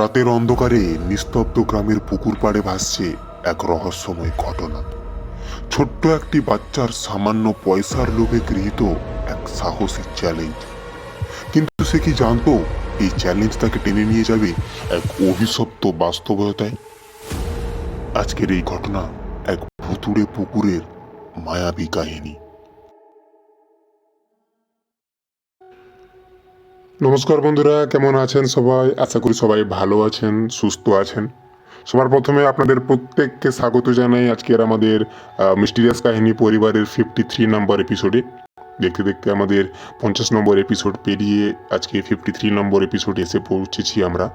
রাতের অন্ধকারে নিস্তব্ধ গ্রামের পুকুর পাড়ে ভাসছে এক রহস্যময় ঘটনা। ছোট্ট একটি বাচ্চার সামান্য পয়সার লোভে গৃহীত এক সাহসী চ্যালেঞ্জ কিন্তু সে কি জানতো এই চ্যালেঞ্জ তাকে টেনে নিয়ে যাবে এক অভিশপ্ত বাস্তবতায়? আজকের এই ঘটনা এক ভুতুড়ে পুকুরের মায়াবী কাহিনী। নমস্কার বন্ধুরা, কেমন আছেন সবাই? আশা করি সবাই ভালো আছেন, সুস্থ আছেন। সবার প্রথমে আপনাদের প্রত্যেককে স্বাগত জানাই আজকের আমাদের মিস্টিরিয়াস কাহিনী পরিবারের ফিফটি থ্রি নম্বর এপিসোডে দেখতে দেখতে আমাদের পঞ্চাশ নম্বর এপিসোড পেরিয়ে আজকে ফিফটি থ্রি নম্বর এপিসোডে এসে পৌঁছেছি আমরা।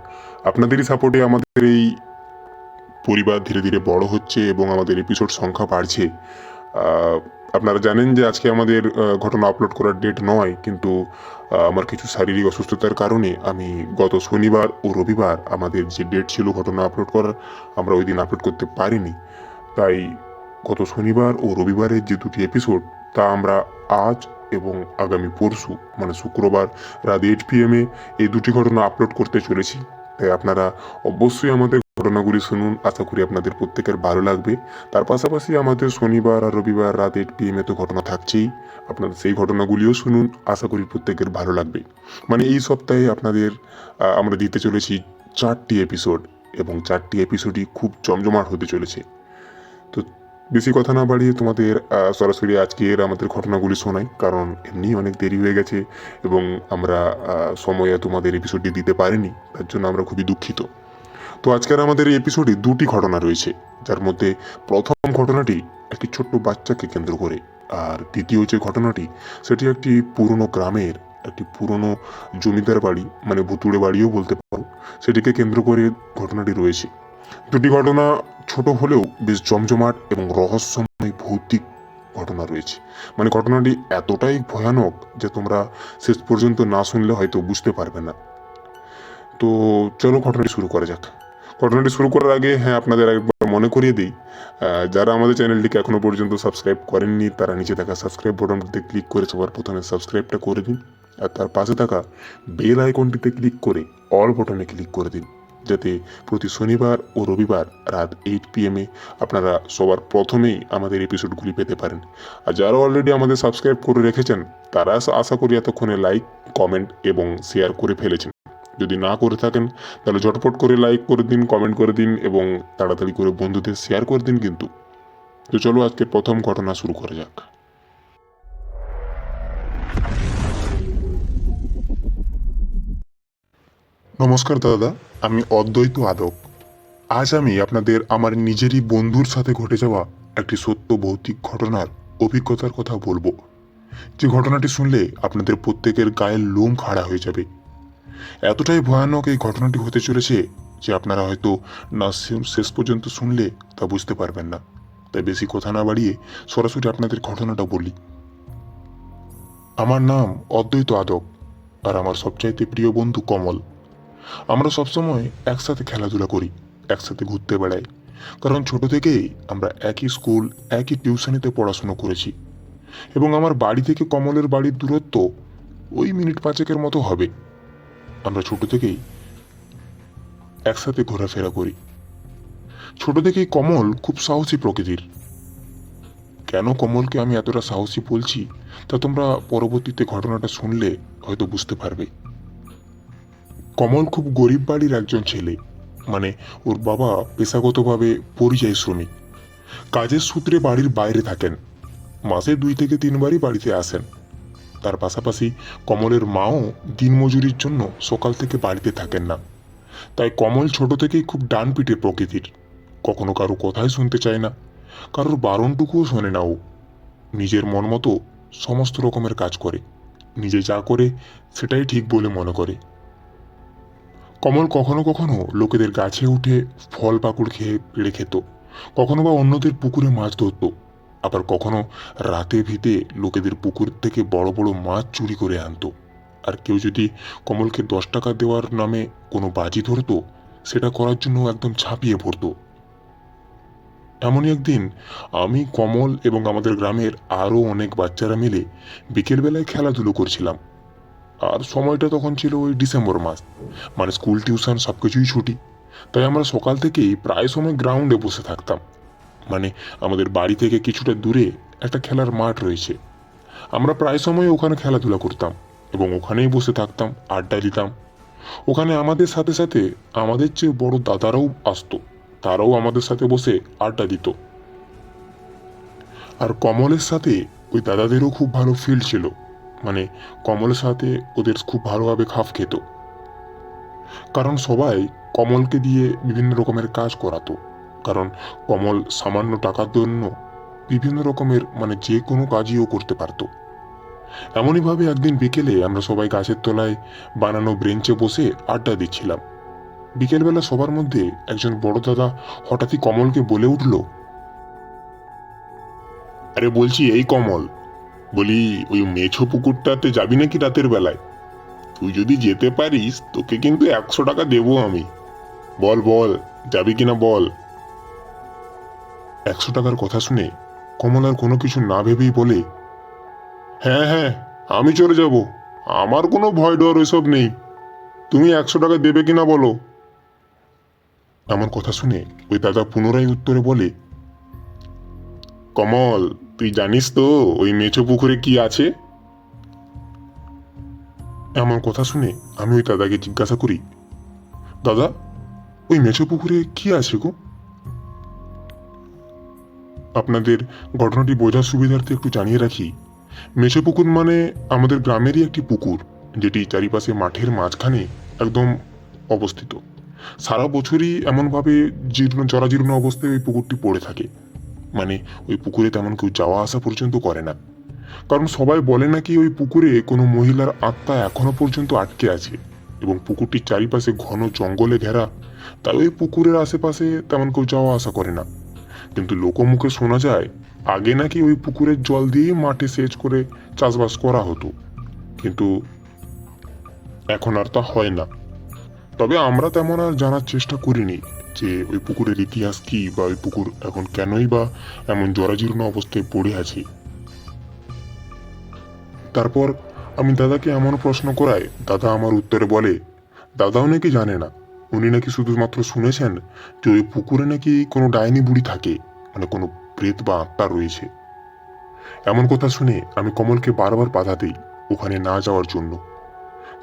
আপনাদেরই সাপোর্টে আমাদের এই পরিবার ধীরে ধীরে বড় হচ্ছে এবং আমাদের এপিসোড সংখ্যা বাড়ছে। আপনারা জানেন যে আজকে আমাদের ঘটনা আপলোড করার ডেট নয়, কিন্তু আমার কিছু শারীরিক অসুস্থতার কারণে আমি গত শনিবার ও রবিবার আমাদের যে ডেট ছিল ঘটনা আপলোড করার, আমরা ওই দিন আপলোড করতে পারিনি। তাই গত শনিবার ও রবিবারের যে দুটি এপিসোড তা আমরা আজ এবং আগামী পরশু মানে শুক্রবার রাত এইট পিএমে এই দুটি ঘটনা আপলোড করতে চলেছি। তাই আপনারা অবশ্যই আমাদের ঘটনাগুলি শুনুন। আশা করি আপনাদের প্রত্যেকের ভালো লাগবে। তার পাশাপাশি আমাদের শনিবার আর রবিবার রাত এইট পিএমে তো ঘটনা থাকছেই। আপনারা সেই ঘটনাগুলিও শুনুন। আশা করি প্রত্যেকের ভালো লাগবে। মানে এই সপ্তাহে আপনাদের আমরা দিতে চলেছি চারটি এপিসোড এবং চারটি এপিসোডই খুব জমজমাট হতে চলেছে। তো বেশি কথা না বাড়িয়ে তোমাদের সরাসরি আজকের আমাদের ঘটনাগুলি শোনাই। কারণ এমনি অনেক দেরি হয়ে গেছে এবং আমরা সময়ে তোমাদের এপিসোডটি দিতে পারিনি। তার জন্য আমরা খুবই দুঃখিত। তো আজকের আমাদের এই এপিসোডে দুটি ঘটনা রয়েছে, যার মধ্যে প্রথম ঘটনাটি একটি ছোট্ট বাচ্চাকে কেন্দ্র করে, আর দ্বিতীয় যে ঘটনাটি, সেটি একটি পুরনো গ্রামের, একটি পুরনো জমিদার বাড়ি মানে ভুতুড়ে বাড়িও বলতে পারো, সেটিকে কেন্দ্র করে ঘটনাটি রয়েছে। দুটি ঘটনা ছোট হলেও বেশ জমজমাট এবং রহস্যময় ভৌতিক ঘটনা রয়েছে। মানে ঘটনাটি এতটাই ভয়ানক যে তোমরা শেষ পর্যন্ত না শুনলে হয়তো বুঝতে পারবে না। তো চলো ঘটনাটি শুরু করা যাক। ঘটনাটি শুরু করার আগে হ্যাঁ আপনাদের একবার মনে করিয়ে দিই যারা আমাদের চ্যানেলটিকে এখনও পর্যন্ত সাবস্ক্রাইব করেননি, তারা নিচে থাকা সাবস্ক্রাইব বাটনটিতে ক্লিক করে সবার প্রথমে সাবস্ক্রাইবটা করে দিন, আর তার পাশে থাকা বেল আইকনটিতে ক্লিক করে অল বাটনে ক্লিক করে দিন, যাতে প্রতি শনিবার ও রবিবার রাত এইট পিএমে আপনারা সবার প্রথমেই আমাদের এপিসোডগুলি পেতে পারেন। আর যারা অলরেডি আমাদের সাবস্ক্রাইব করে রেখেছেন, তারা আশা- করি এতক্ষণে লাইক কমেন্ট এবং শেয়ার করে ফেলেছেন। যদি না করে থাকেন, তাহলে ঝটপট করে লাইক করে দিন কমেন্ট করে দিন এবং তাড়াতাড়ি করে বন্ধুদের শেয়ার করে দিন কিন্তু। তো চলো আজকে প্রথম ঘটনা শুরু করা যাক। নমস্কার দাদা, আমি অদ্বৈত আদক। আজ আমি আপনাদের আমার নিজেরই বন্ধুর সাথে ঘটে যাওয়া একটি সত্য ভৌতিক ঘটনার অভিজ্ঞতার কথা বলব। যে ঘটনাটি শুনলে আপনাদের প্রত্যেকের গায়ের লোম খাড়া হয়ে যাবে। এতটাই ভয়ানক এই ঘটনাটি হতে চলেছে যে আপনারা হয়তো না শেষ পর্যন্ত শুনলে তা বুঝতে পারবেন না। তাই বেশি কথা না বাড়িয়ে সরাসরি আপনাদের ঘটনাটা বলি। আমার নাম অদ্বৈত আদক আর আমার সবচাইতে প্রিয় বন্ধু কমল। আমরা সবসময় একসাথে খেলাধুলা করি, একসাথে ঘুরতে বেড়াই, কারণ ছোট থেকেই আমরা একই স্কুল, একই টিউশনিতে পড়াশুনো করেছি। এবং আমার বাড়ি থেকে কমলের বাড়ির দূরত্ব ওই মিনিট পাঁচেকের মতো হবে। আমরা ছোট থেকেই একসাথে ঘোরাফেরা করি। ছোট থেকেই কমল খুব সাহসী প্রকৃতির। কেন কমলকে আমি এতটা সাহসী বলছি, তা তোমরা পরবর্তীতে ঘটনাটা শুনলে হয়তো বুঝতে পারবে। কমল খুব গরিব বাড়ির একজন ছেলে মানে ওর বাবা পেশাগতভাবে পরিযায়ী শ্রমিক। কাজের সূত্রে বাড়ির বাইরে থাকেন। মাসে দুই থেকে তিনবারই বাড়িতে আসেন। তার পাশাপাশি কমলের মাও দিনমজুরির জন্য সকাল থেকে বাড়িতে থাকেন না। তাই কমল ছোট থেকেই খুব ডান পিটে প্রকৃতির। কখনো কারও কথাই শুনতে চায় না, কারোর বারণটুকুও শোনে না ও। নিজের মন মতো সমস্ত রকমের কাজ করে, নিজে যা করে সেটাই ঠিক বলে মনে করে। কমল কখনো কখনো লোকেদের গাছে উঠে ফল পাকুড় খেয়ে পেড়ে খেত কখনো বা অন্যদের পুকুরে মাছ ধরতো। আবার কখনো রাতে ভিতে লোকেদের পুকুর থেকে বড় বড় মাছ চুরি করে আনতো। আর কেউ যদি কমলকে দশ টাকা দেওয়ার নামে কোনো বাজি ধরতো, সেটা করার জন্য একদম ছাপিয়ে পড়তো। এমনই একদিন আমি, কমল এবং আমাদের গ্রামের আরও অনেক বাচ্চারা মিলে বিকেলবেলায় খেলাধুলো করছিলাম। আর সময়টা তখন ছিল ওই ডিসেম্বর মাস মানে স্কুল টিউশন সব কিছুই ছুটি। তাই আমরা সকাল থেকেই প্রায় সময় গ্রাউন্ডে বসে থাকতাম। মানে আমাদের বাড়ি থেকে কিছুটা দূরে একটা খেলার মাঠ রয়েছে। আমরা প্রায় সময় ওখানে খেলাধুলা করতাম এবং ওখানেই বসে থাকতাম, আড্ডা দিতাম। ওখানে আমাদের সাথে সাথে আমাদের চেয়ে বড় দাদারাও আসতো, তারাও আমাদের সাথে বসে আড্ডা দিত। আর কমলের সাথে ওই দাদাদেরও খুব ভালো ফিল ছিল মানে কমলের সাথে ওদের খুব ভালোভাবে খাপ খেত। কারণ সবাই কমলকে দিয়ে বিভিন্ন রকমের কাজ করাতো। কারণ কমল সামান্য টাকার জন্য বিভিন্ন রকমের মানে যে কোনো কাজই ও করতে পারতো। এমনইভাবে একদিন বিকেলে আমরা সবাই গাছের তলায় বানানো ব্রেঞ্চে বসে আড্ডা দিচ্ছিলাম। বিকেলবেলা সবার মধ্যে একজন বড় দাদা হঠাৎই কমলকে বলে উঠল, আরে বলছি, এই কমল, বলি ওই মেছো পুকুরটাতে যাবি নাকি রাতের বেলায়? তুই যদি যেতে পারিস, তোকে কিন্তু একশো টাকা দেবো আমি। বল বল, যাবি কিনা বল? একশো টাকার কথা শুনে কমল আর কোনো কিছু না ভেবেই বলে হ্যাঁ হ্যাঁ আমি চলে যাব। আমার কোনো ভয় ডর এসব নেই। তুমি একশো টাকা দেবে কিনা বলো? এমন কথা শুনে ওই দাদা পুনরায় উত্তরে বলে, কমল, তুই জানিস তো ওই মেছো পুকুরে কি আছে? এমন কথা শুনে আমি ওই দাদাকে জিজ্ঞাসা করি, দাদা, ওই মেছো পুকুরে কি আছে গো? আপনাদের ঘটনাটি বোঝার সুবিধার্থে একটু জানিয়ে রাখি। মেছো পুকুর মানে আমাদের গ্রামেরই একটি পুকুর, যেটি চারিপাশে মাঠের মাঝখানে একদম অবস্থিত। সারা বছরই এমনভাবে জীর্ণ, জরাজীর্ণ অবস্থায় ওই পুকুরটি পড়ে থাকে। মানে ওই পুকুরে তেমন কেউ যাওয়া আসা পর্যন্ত করে না। কারণ সবাই বলে নাকি ওই পুকুরে কোনো মহিলার আত্মা এখনও পর্যন্ত আটকে আছে এবং পুকুরটির চারিপাশে ঘন জঙ্গলে ঘেরা, তাই ওই পুকুরের আশেপাশে তেমন কেউ যাওয়া আসা করে না। কিন্তু লোকমুখে শোনা যায়, আগে নাকি ওই পুকুরের জল দিয়েই মাটি সেচ করে চাষবাস করা হতো। কিন্তু এখন আর তা হয় না। তবে আমরা তেমন আর জানার চেষ্টা করিনি যে ওই পুকুরের ইতিহাস কি বা ওই পুকুর এখন কেনই বা এমন জরাজীর্ণ অবস্থায় পড়ে আছে। তারপর আমি দাদাকে এমন প্রশ্ন করায় দাদা আমার উত্তরে বলে, দাদাও নাকি জানে না? উনি নাকি শুধুমাত্র শুনেছেন যে ওই পুকুরে নাকি কোনো ডাইনি বুড়ি থাকে মানে কোনো প্রেত বা আত্মা রয়েছে। এমন কথা শুনে আমি কমলকে বারবার বাধা দিই ওখানে না যাওয়ার জন্য।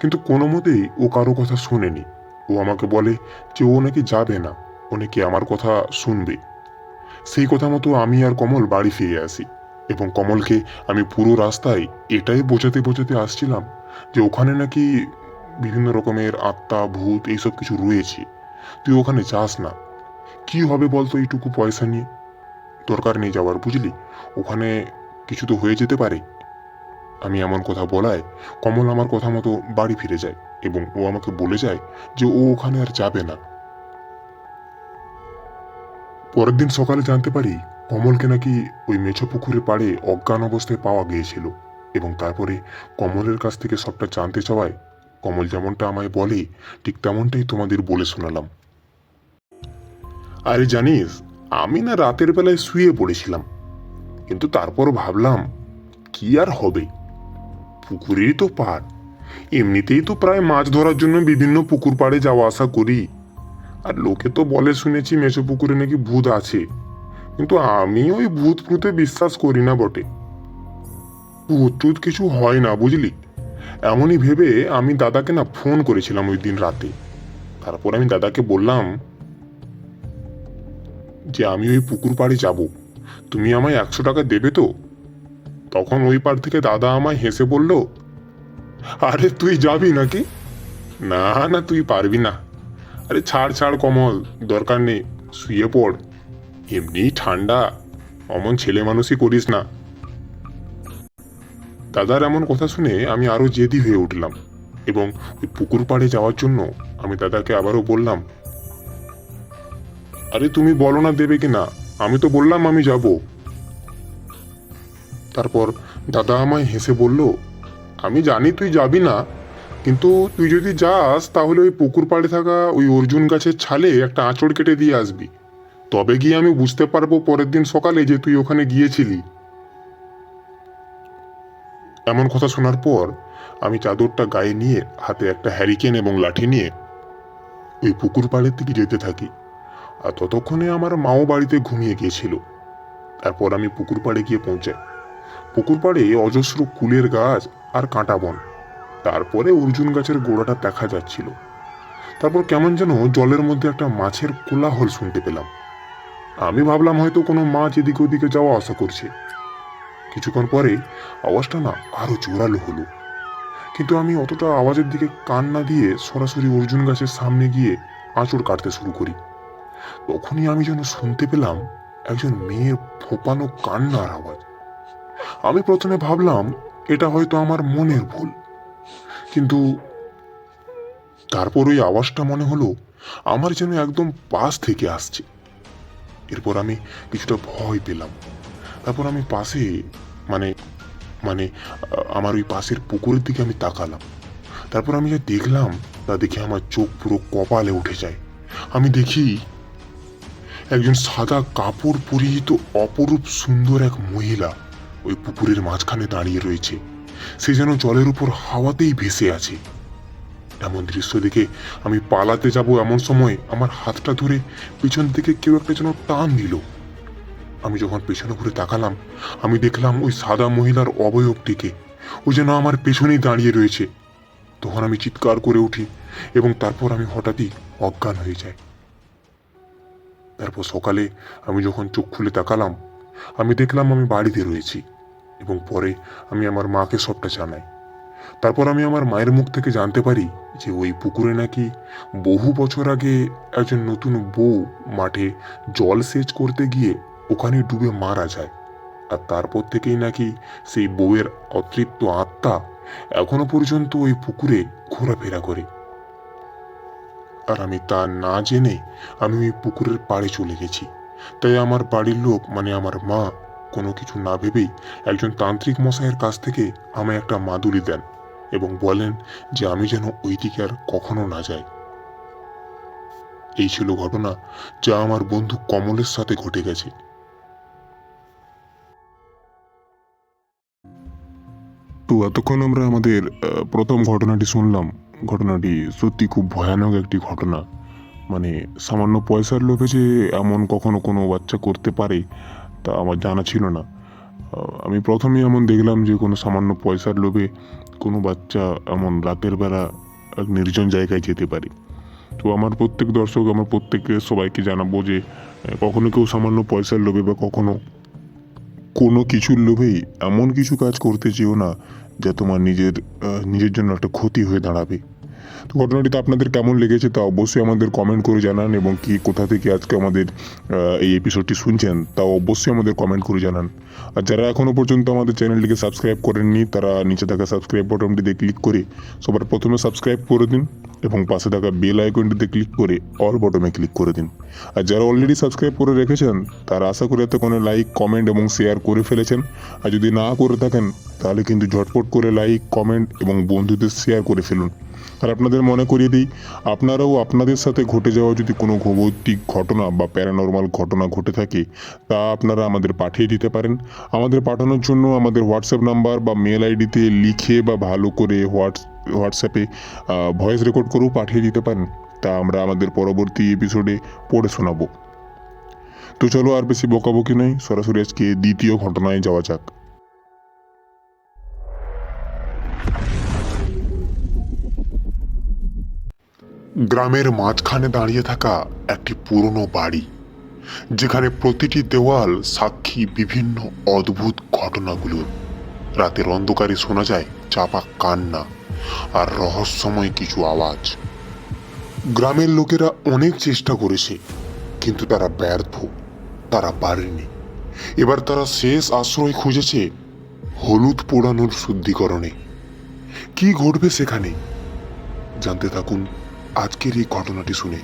কিন্তু কোনো মতেই ও কারও কথা শোনেনি। ও আমাকে বলে যে ও নাকি যাবে না, ও নাকি আমার কথা শুনবে। সেই কথা মতো আমি আর কমল বাড়ি ফিরে আসি এবং কমলকে আমি পুরো রাস্তায় এটাই বোঝাতে বোঝাতে আসছিলাম যে ওখানে নাকি বিভিন্ন রকমের আত্মা, ভূত এইসব কিছু রয়েছে। তুই ওখানে যাস না। কি হবে বলতো এইটুকু পয়সা নিয়ে? দরকার নেই যাওয়ার, বুঝলি? ওখানে কিছু তো হয়ে যেতে পারে। আমি এমন কথা বলায় কমল আমার কথা মতো বাড়ি ফিরে যায় এবং ও আমাকে বলে যায় যে ও ওখানে আর যাবে না। পরের দিন সকালে জানতে পারি কমলকে নাকি ওই মেছো পুকুরে পাড়ে অজ্ঞান অবস্থায় পাওয়া গিয়েছিল এবং তারপরে কমলের কাছ থেকে সবটা জানতে চাওয়ায় কমল যেমনটা আমায় বলে, ঠিক তেমনটাই তোমাদের বলে শোনালাম। আরে জানিস, আমি না রাতের বেলায় শুয়ে পড়েছিলাম। কিন্তু তারপর ভাবলাম, কি আর হবে? পুকুরেরই তো পাড়। এমনিতেই তো প্রায় মাছ ধরার জন্য বিভিন্ন পুকুর পাড়ে যাওয়া আসা করি। আর লোকে তো বলে শুনেছি মেছো পুকুরে নাকি ভূত আছে। কিন্তু আমি ওই ভূত ভূতে বিশ্বাস করি না বটে। ভূত টুত কিছু হয় না, বুঝলি? এমনই ভেবে আমি দাদাকে না ফোন করেছিলাম ওই দিন রাতে। তারপর আমি দাদাকে বললাম যে, আমি ওই পুকুর পাড়ে যাব। তুমি আমায় একশো টাকা দেবে তো? তখন ওই পাড় থেকে দাদা আমায় হেসে বলল, আরে, তুই যাবি নাকি? না না, তুই পারবি না। আরে, ছাড় ছাড় কমল, দরকার নেই, শুয়ে পড়। এমনি ঠান্ডা, অমন ছেলে মানুষই করিস না। দাদার এমন কথা শুনে আমি আরও জেদি হয়ে উঠলাম এবং ওই পুকুর পাড়ে যাওয়ার জন্য আমি দাদাকে আবারও বললাম, আরে তুমি বলো না দেবে কিনা আমি তো বললাম আমি যাব। তারপর দাদা আমায় হেসে বলল, আমি জানি তুই যাবি না, কিন্তু তুই যদি যাস তাহলে ওই পুকুর পাড়ে থাকা ওই অর্জুন গাছের ছালে একটা আঁচড় কেটে দিয়ে আসবি। তবে গিয়ে আমি বুঝতে পারব পরের দিন সকালে যে তুই ওখানে গিয়েছিলি। এমন কথা শোনার পর আমি চাদরটা গায়ে নিয়ে, হাতে একটা হ্যারিকেন এবং লাঠি নিয়ে ওই পুকুর পাড়ের দিকে যেতে থাকি। আর ততক্ষণে আমার মাও বাড়িতে ঘুমিয়ে গিয়েছিল। তারপর আমি পুকুর পাড়ে গিয়ে পৌঁছাই। পুকুর পাড়ে অজস্র কুলের গাছ আর কাঁটা বন। তারপরে অর্জুন গাছের গোড়াটা দেখা যাচ্ছিল। তারপর কেমন যেন জলের মধ্যে একটা মাছের কোলাহল শুনতে পেলাম। আমি ভাবলাম হয়তো কোনো মাছ এদিকে ওদিকে যাওয়া আশা করছে। কিছুক্ষণ পরে আওয়াজটা না আরও জোরালো হলো। কিন্তু আমি অতটা আওয়াজের দিকে কান না দিয়ে সরাসরি অর্জুন গাছের সামনে গিয়ে আঁচড় কাটতে শুরু করি। তখনই আমি যেন শুনতে পেলাম একজন মেয়ের ফোপানো কান্নার আওয়াজ। আমি প্রথমে ভাবলাম, এটা হয়তো আমার মনের ভুল। কিন্তু তারপর ওই আওয়াজটা মনে হলো আমার যেন একদম পাশ থেকে আসছে। এরপর আমি কিছুটা ভয় পেলাম। তারপর আমি পাশে মানে মানে আমার ওই পাশের পুকুরের দিকে আমি তাকালাম। তারপর আমি যা দেখলাম, তা দেখে আমার চোখ পুরো কপালে উঠে যায়। আমি দেখি একজন সাদা কাপড় পরিহিত অপরূপ সুন্দর এক মহিলা ওই পুকুরের মাঝখানে দাঁড়িয়ে রয়েছে। সে যেন জলের উপর হাওয়াতেই ভেসে আছে। এমন দৃশ্য দেখে আমি পালাতে যাব এমন সময় আমার হাতটা ধরে পিছন থেকে কেউ একটা যেন টান দিল। আমি যখন পেছনে ঘুরে তাকালাম, আমি দেখলাম ওই সাদা মহিলার অবয়বটিকে ও যেন আমার পেছনেই দাঁড়িয়ে রয়েছে। তখন আমি চিৎকার করে উঠি এবং তারপর আমি হঠাৎই অজ্ঞান হয়ে যাই। তারপর সকালে আমি যখন চোখ খুলে তাকালাম, আমি দেখলাম আমি বাড়িতে রয়েছি এবং পরে আমি আমার মাকে সবটা জানাই। তারপর আমি আমার মায়ের মুখ থেকে জানতে পারি যে ওই পুকুরে নাকি বহু বছর আগে একজন নতুন বউ মাঠে জল সেচ করতে গিয়ে ওখানে ডুবে মারা যায়। আর তারপর থেকেই নাকি সেই বউয়ের অতৃপ্ত আত্মা এখনও পর্যন্ত ওই পুকুরে ঘোরাফেরা করে। আর আমি তা না জেনে আমি ওই পুকুরের পাড়ে চলে গেছি। তাই আমার বাড়ির লোক মানে আমার মা, কোনো কিছু না ভেবেই একজন তান্ত্রিক মশাইয়ের কাছ থেকে আমায় একটা মাদুলি দেন এবং বলেন যে আমি যেন ওই দিকে আর কখনো না যাই। এই ছিল ঘটনা যা আমার বন্ধু কমলের সাথে ঘটে গেছে। এতক্ষণ আমরা আমাদের প্রথম ঘটনাটি শুনলাম। ঘটনাটি সত্যি খুব ভয়ানক একটি ঘটনা। মানে সামান্য পয়সার লোভে যে এমন কখনো কোনো বাচ্চা করতে পারে, তা আমার জানা ছিল না। আমি প্রথমেই এমন দেখলাম যে কোনো সামান্য পয়সার লোভে কোনো বাচ্চা এমন রাতের বেলা এক নির্জন জায়গায় যেতে পারে। তো আমার প্রত্যেক দর্শক, আমার প্রত্যেককে সবাইকে জানাব যে কখনো কেউ সামান্য পয়সার লোভে বা কখনো কোনো কিছুর লোভেই এমন কিছু কাজ করতে চেও না যা তোমার নিজের নিজের জন্য একটা ক্ষতি হয়ে দাঁড়াবে। তো ঘটনাটিতে আপনাদের কেমন লেগেছে তা অবশ্যই আমাদের কমেন্ট করে জানান এবং কি, কোথা থেকে আজকে আমাদের এই এপিসোডটি শুনছেন তা অবশ্যই আমাদের কমেন্ট করে জানান। আর যারা এখনও পর্যন্ত আমাদের চ্যানেলটিকে সাবস্ক্রাইব করেননি, তারা নিচে থাকা সাবস্ক্রাইব বটনটিতে ক্লিক করে সবার প্রথমে সাবস্ক্রাইব করে দিন এবং পাশে থাকা বেল আইকনটিতে ক্লিক করে অল বটমে ক্লিক করে দিন। আর যারা অলরেডি সাবস্ক্রাইব করে রেখেছেন, তারা আশা করি এতে কোনো লাইক কমেন্ট এবং শেয়ার করে ফেলেছেন। আর যদি না করে থাকেন, তাহলে কিন্তু ঝটপট করে লাইক কমেন্ট এবং বন্ধুদের শেয়ার করে ফেলুন। আর আপনাদের মনে করিয়ে দিই, আপনারাও আপনাদের সাথে ঘটে যাওয়া যদি কোনো ভৌতিক ঘটনা বা প্যারানর্মাল ঘটনা ঘটে থাকে, তা আপনারা আমাদের পাঠিয়ে দিতে পারেন। আমাদের পাঠানোর জন্য আমাদের হোয়াটসঅ্যাপ নাম্বার বা মেল আইডিতে লিখে বা ভালো করে হোয়াটস, হোয়াটসঅ্যাপে ভয়েস রেকর্ড করেও পাঠিয়ে দিতে পারেন। তা আমরা আমাদের পরবর্তী এপিসোডে পড়ে শোনাবো। তো চলো আর বেশি বকাবকি নয়, সরাসরি আজকে দ্বিতীয় ঘটনায় যাওয়া যাক। গ্রামের মাঝখানে দাঁড়িয়ে থাকা একটি পুরনো বাড়ি, যেখানে প্রতিটি দেওয়াল সাক্ষী বিভিন্ন অদ্ভুত ঘটনাগুলোর রাতের অন্ধকারে শোনা যায় চাপা কান্না আর রহস্যময় কিছু আওয়াজ। গ্রামের লোকেরা অনেক চেষ্টা করেছে, কিন্তু তারা ব্যর্থ, তারা পারেনি। এবার তারা শেষ আশ্রয় খুঁজেছে হলুদ পোড়ানোর শুদ্ধিকরণে। কি ঘটবে সেখানে? জানতে থাকুন আজকের এই ঘটনাটি শুনে।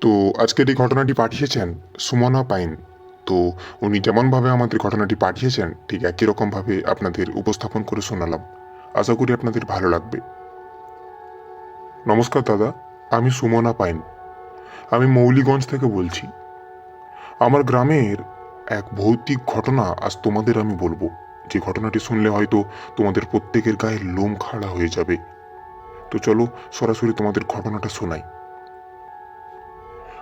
তো আজকের এই ঘটনাটি পাঠিয়েছেন সুমনা পাইন। তো উনি যেমনভাবে আমাদের ঘটনাটি পাঠিয়েছেন, ঠিক একই রকমভাবে আপনাদের উপস্থাপন করে শোনালাম। আশা করি আপনাদের ভালো লাগবে। নমস্কার দাদা, আমি সুমনা পাইন। আমি মৌলিগঞ্জ থেকে বলছি। আমার গ্রামের এক ভৌতিক ঘটনা আজ তোমাদের আমি বলব। যে ঘটনাটি শুনলে হয়তো তোমাদের প্রত্যেকের গায়ে লোম খাড়া হয়ে যাবে। তো চলো সরাসরি তোমাদের ঘটনাটা শোনাই।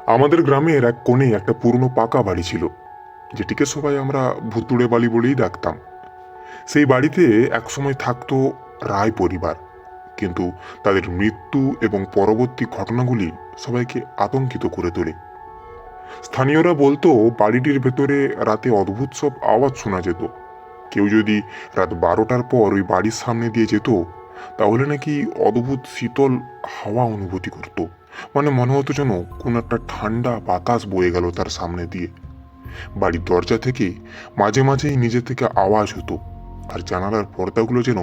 আমাদের গ্রামের এক কোণে একটা পুরনো পাকা বাড়ি ছিল, যেটিকে সবাই আমরা ভুতুড়ে বাড়ি বলেই ডাকতাম। সেই বাড়িতে একসময় থাকতো রায় পরিবার, কিন্তু তাদের মৃত্যু এবং পরবর্তী ঘটনাগুলি সবাইকে আতঙ্কিত করে তোলে। স্থানীয়রা বলতো, বাড়িটির ভেতরে রাতে অদ্ভুত সব আওয়াজ শোনা যেত। কেউ যদি রাত বারোটার পর ওই বাড়ির সামনে দিয়ে যেত, তাহলে নাকি অদ্ভুত শীতল হাওয়া অনুভূতি করত। মানে মনে হতো যেন কোনো একটা ঠান্ডা বাতাস বয়ে গেল তার সামনে দিয়ে। বাড়ির দরজা থেকে মাঝে মাঝেই নিজে থেকে আওয়াজ হতো, আর জানালার পর্দাগুলো যেন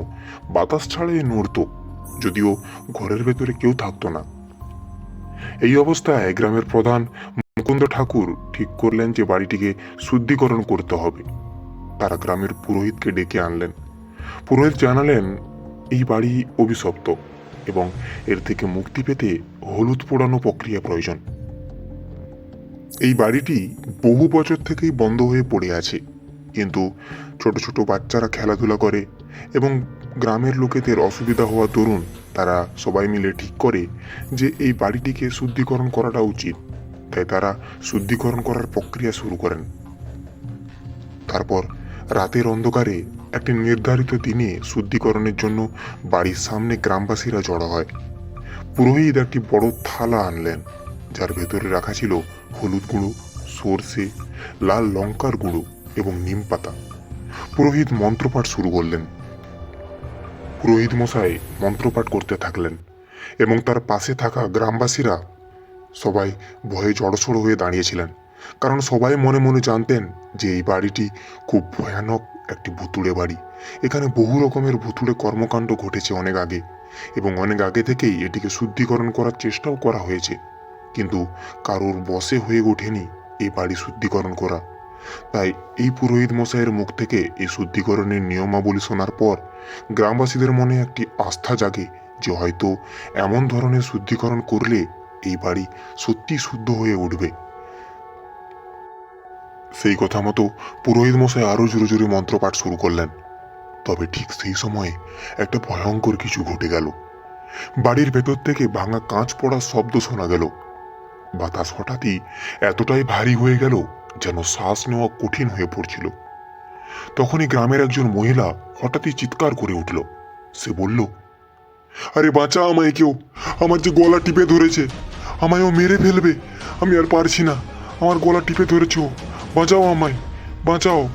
বাতাস ছাড়াই নড়তো, যদিও ঘরের ভেতরে কেউ থাকতো না। এই অবস্থায় গ্রামের প্রধান মুকুন্দ ঠাকুর ঠিক করলেন যে বাড়িটিকে শুদ্ধিকরণ করতে হবে। তারা গ্রামের পুরোহিতকে ডেকে আনলেন। পুরোহিত জানালেন, এই বাড়ি অভিশপ্ত এবং এর থেকে মুক্তি পেতে হলুদ পোড়ানো প্রক্রিয়া প্রয়োজন। এই বাড়িটি বহু বছর থেকেই বন্ধ হয়ে পড়ে আছে। কিন্তু ছোট ছোট বাচ্চারা খেলাধুলা করে এবং গ্রামের লোকেদের অসুবিধা হওয়া দরুন তারা সবাই মিলে ঠিক করে যে এই বাড়িটিকে শুদ্ধিকরণ করাটা উচিত। তাই তারা শুদ্ধিকরণ করার প্রক্রিয়া শুরু করেন। তারপর রাতের অন্ধকারে একটি নির্ধারিত দিনে শুদ্ধিকরণের জন্য বাড়ির সামনে গ্রামবাসীরা জড়ো হয়। পুরোহিত একটি বড় থালা আনলেন, যার ভেতরে রাখা ছিল হলুদ গুঁড়ো, সর্ষে, লাল লঙ্কার গুঁড়ো এবং নিম পাতা। পুরোহিত মন্ত্রপাঠ শুরু করলেন। পুরোহিত মশাই মন্ত্রপাঠ করতে থাকলেন এবং তার পাশে থাকা গ্রামবাসীরা সবাই ভয়ে জড়সড় হয়ে দাঁড়িয়েছিলেন। কারণ সবাই মনে মনে জানতেন যে এই বাড়িটি খুব ভয়ানক একটি ভুতুড়ে বাড়ি। এখানে বহু রকমের ভুতুড়ে কর্মকাণ্ড ঘটেছে অনেক আগে এবং অনেক আগে থেকেই এটিকে শুদ্ধিকরণ করার চেষ্টাও করা হয়েছে। কিন্তু কারোর বসে হয়ে ওঠেনি এই বাড়ি শুদ্ধিকরণ করা। তাই এই পুরোহিত মশাইয়ের মুখ থেকে এই শুদ্ধিকরণের নিয়মাবলী শোনার পর গ্রামবাসীদের মনে একটি আস্থা জাগে যে হয়তো এমন ধরনের শুদ্ধিকরণ করলে এই বাড়ি সত্যি শুদ্ধ হয়ে উঠবে। সেই কথা মতো পুরোহিত মশাই আরও জোরে জোরে মন্ত্রপাঠ শুরু করলেন। তবে ঠিক সেই সময়ে একটা ভয়ঙ্কর কিছু ঘটে গেল। বাড়ির ভেতর থেকে ভাঙা কাঁচ পড়ার শব্দ শোনা গেল। বাতাস হঠাৎই এতটাই ভারী হয়ে গেল যেন শ্বাস নেওয়া কঠিন হয়ে পড়ছিল। তখনই গ্রামের একজন মহিলা হঠাৎই চিৎকার করে উঠল। সে বলল, আরে বাঁচা আমায় কেউ, আমার যে গলা টিপে ধরেছে আমায় ও মেরে ফেলবে, আমি আর পারছি না, আমার গলা টিপে ধরেছ বাঁচাও আমায়, বাঁচাও।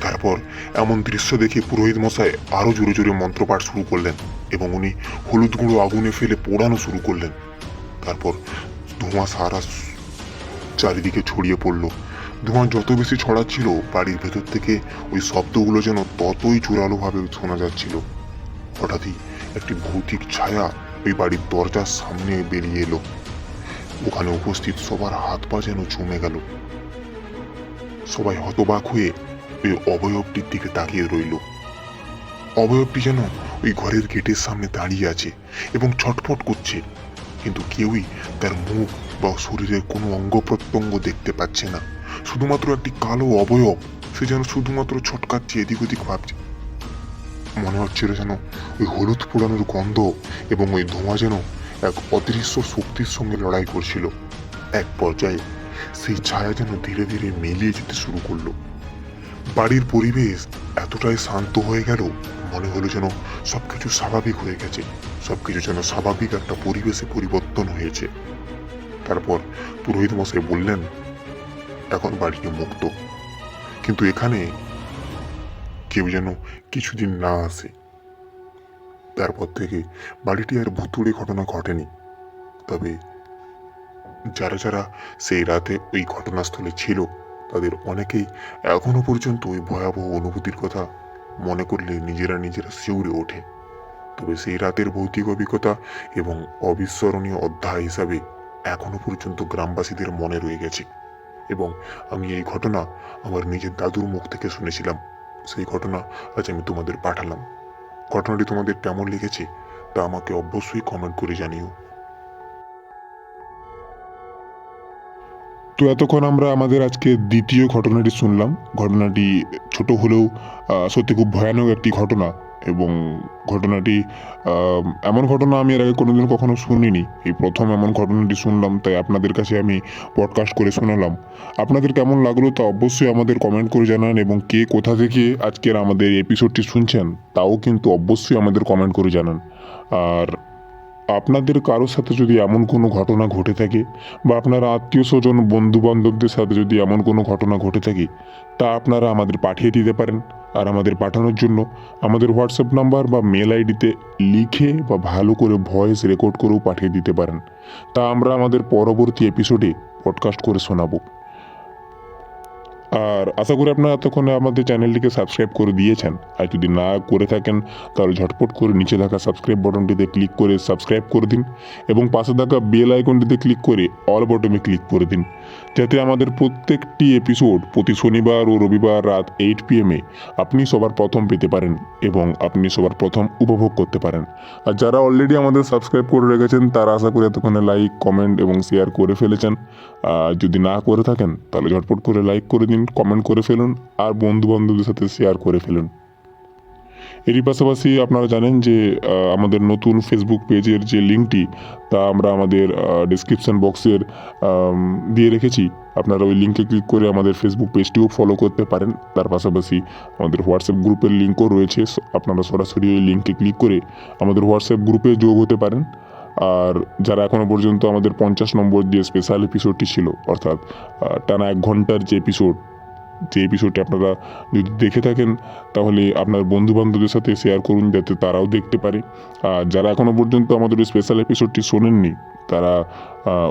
তারপর এমন দৃশ্য দেখে পুরোহিত মশাই আরও জোরে জোরে মন্ত্রপাঠ শুরু করলেন এবং উনি হলুদ গুঁড়ো আগুনে ফেলে পোড়ানো শুরু করলেন। তারপর ধোঁয়া সারা চারিদিকে ছড়িয়ে পড়ল। ধোঁয়া যত বেশি ছড়াচ্ছিল, বাড়ির ভেতর থেকে ওই শব্দগুলো যেন ততই জোরালোভাবে শোনা যাচ্ছিল। হঠাৎই একটি ভৌতিক ছায়া ওই বাড়ির দরজার সামনে বেরিয়ে এলো। ওখানে উপস্থিত সবার হাত পা যেন জমে গেল। সবাই হতবাক হয়ে ওই অবয়বটির দিকে তাকিয়ে রইল। অবয়বটি যেন ওই ঘরের গেটের সামনে দাঁড়িয়ে আছে এবং ছটফট করছে, কিন্তু কেউই তার মুখ বা শরীরের কোনো অঙ্গ প্রত্যঙ্গ দেখতে পাচ্ছে না। শুধুমাত্র একটি কালো অবয়ব, সে যেন শুধুমাত্র ছটকাচ্ছে এদিক ওদিক ভাবছে। মনে হচ্ছিল যেন ওই হলুদ পোড়ানোর গন্ধ এবং ওই ধোঁয়া যেন এক অদৃশ্য শক্তির সঙ্গে লড়াই করছিল। এক পর্যায়ে সেই ছায়া যেন ধীরে ধীরে মিলিয়ে যেতে শুরু করল। বাড়ির পরিবেশ এতটাই শান্ত হয়ে গেল, মনে হলো যেন সবকিছু স্বাভাবিক হয়ে গেছে, সবকিছু যেন স্বাভাবিক একটা পরিবেশে পরিবর্তন হয়েছে। তারপর পুরোহিত মশাই বললেন, এখন বাড়িটি মুক্ত। কিন্তু এখানে কেউ যেন কিছুদিন না আসে। তারপর থেকে বাড়িটি আর ভুতুড়ে ঘটনা ঘটেনি। তবে যারা যারা সেই রাতে ওই ঘটনাস্থলে ছিল, তাদের অনেকেই এখনও পর্যন্ত ওই ভয়াবহ অনুভূতির কথা মনে করলে নিজেরা নিজেরা শিউরে ওঠে। তবে সেই রাতের ভৌতিক অভিজ্ঞতা এবং অবিস্মরণীয় অধ্যায় হিসাবে এখনও পর্যন্ত গ্রামবাসীদের মনে রয়ে গেছে। এবং আমি এই ঘটনা আমার নিজের দাদুর মুখ থেকে শুনেছিলাম। সেই ঘটনা আজ আমি তোমাদের পাঠালাম। ঘটনাটি তোমাদের কেমন লেগেছে তা আমাকে অবশ্যই কমেন্ট করে জানিও। তো এতক্ষণ আমরা আমাদের আজকে দ্বিতীয় ঘটনাটি শুনলাম। ঘটনাটি ছোট হলেও সত্যি খুব ভয়ানক একটি ঘটনা এবং ঘটনাটি এমন ঘটনা আমি এর আগে কোনোদিন কখনো শুনিনি। এই প্রথম এমন ঘটনাটি শুনলাম, তাই আপনাদের কাছে আমি পডকাস্ট করে শোনালাম। আপনাদের কেমন লাগল তা অবশ্যই আমাদের কমেন্ট করে জানান এবং কে কোথা থেকে আজকের আমাদের এপিসোডটি শুনছেন, তাও কিন্তু অবশ্যই আমাদের কমেন্ট করে জানান। আর আপনাদের কারোর সাথে যদি এমন কোনো ঘটনা ঘটে থাকে বা আপনার আত্মীয় স্বজন বন্ধু বান্ধবদের সাথে যদি এমন কোনো ঘটনা ঘটে থাকে, তা আপনারা আমাদের পাঠিয়ে দিতে পারেন। আর আমাদের পাঠানোর জন্য আমাদের হোয়াটসঅ্যাপ নাম্বার বা মেল আইডিতে লিখে বা ভালো করে ভয়েস রেকর্ড করেও পাঠিয়ে দিতে পারেন। তা আমরা আমাদের পরবর্তী এপিসোডে পডকাস্ট করে শোনাবো। আর আশা করি আপনারা এতক্ষণে আমাদের চ্যানেলটিকে সাবস্ক্রাইব করে দিয়েছেন। আর যদি না করে থাকেন, তাহলে ঝটপট করে নিচে থাকা সাবস্ক্রাইব বাটনটিতে ক্লিক করে সাবস্ক্রাইব করে দিন এবং পাশে থাকা বেল আইকনটিতে ক্লিক করে অল বটমে ক্লিক করে দিন। যাতে আমাদের প্রত্যেকটি এপিসোড প্রতি শনিবার ও রবিবার রাত এইট পিএমে আপনি সবার প্রথম পেতে পারেন এবং আপনি সবার প্রথম উপভোগ করতে পারেন। আর যারা অলরেডি আমাদের সাবস্ক্রাইব করে রেখেছেন, তারা আশা করি এতক্ষণে লাইক কমেন্ট এবং শেয়ার করে ফেলেছেন। আর যদি না করে থাকেন, তাহলে ঝটপট করে লাইক করে দিন। কমেন্ট করে ফেলুন আর বন্ধু বান্ধবদের সাথে শেয়ার করে ফেলুন। এরই পাশাপাশি আপনারা জানেন যে আমাদের নতুন ফেসবুক পেজের যে লিঙ্কটি তা আমরা আমাদের ডিসক্রিপশন বক্সের দিয়ে রেখেছি। আপনারা ওই লিঙ্কে ক্লিক করে আমাদের ফেসবুক পেজটিও ফলো করতে পারেন। তার পাশাপাশি আমাদের হোয়াটসঅ্যাপ গ্রুপের লিঙ্কও রয়েছে। আপনারা সরাসরি ওই লিঙ্কে ক্লিক করে আমাদের হোয়াটসঅ্যাপ গ্রুপে যোগ হতে পারেন। আর যারা এখনও পর্যন্ত আমাদের পঞ্চাশ নম্বর যে স্পেশাল এপিসোডটি ছিল, অর্থাৎ টানা এক ঘণ্টার যে এপিসোড যে এপিসোডটি আপনারা যদি দেখে থাকেন, তাহলে আপনার বন্ধু বান্ধবদের সাথে শেয়ার করুন যাতে তারাও দেখতে পারে। আর যারা এখনও পর্যন্ত আমাদের ওই স্পেশাল এপিসোডটি শোনেননি, তারা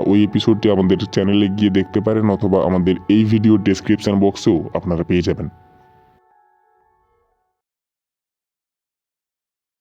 ওই এপিসোডটি আমাদের চ্যানেলে গিয়ে দেখতে পারেন, অথবা আমাদের এই ভিডিও ডেসক্রিপশন বক্সেও আপনারা পেয়ে যাবেন।